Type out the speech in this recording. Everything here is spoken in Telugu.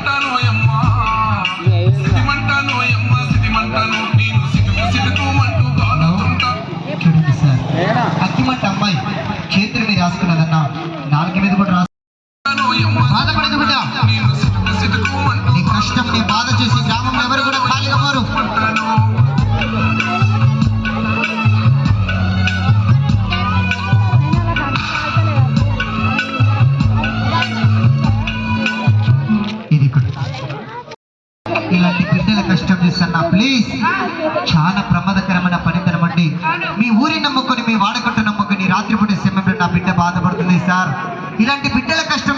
సిదిమంటాను అమ్మా సిదిమంటాను అమ్మా సిదిమంటాను నేను సిదుకు సిదుకుమంటూ గాలుతుంటా. చూడండి సార్. అక్కిమంట అమ్మాయి చేతులు మీద రాసుకున్నదన్నా నాలుగు మీద కూడా రాసు అమ్మా బాధపడదు బిడ్డ నీ కష్టం నీ బాధ చేసి గ్రామంలో ఎవరు కూడా ఇలాంటి బిడ్డల కష్టం చేస్తున్నా ప్లీజ్ చాలా ప్రమాదకరమైన పనితనం అండి. మీ ఊరి నమ్ముకొని మీ వాడకట్టు నమ్ముకొని రాత్రిపూట సమయంలో నా బిడ్డ బాధపడుతుంది సార్ ఇలాంటి బిడ్డల కష్టం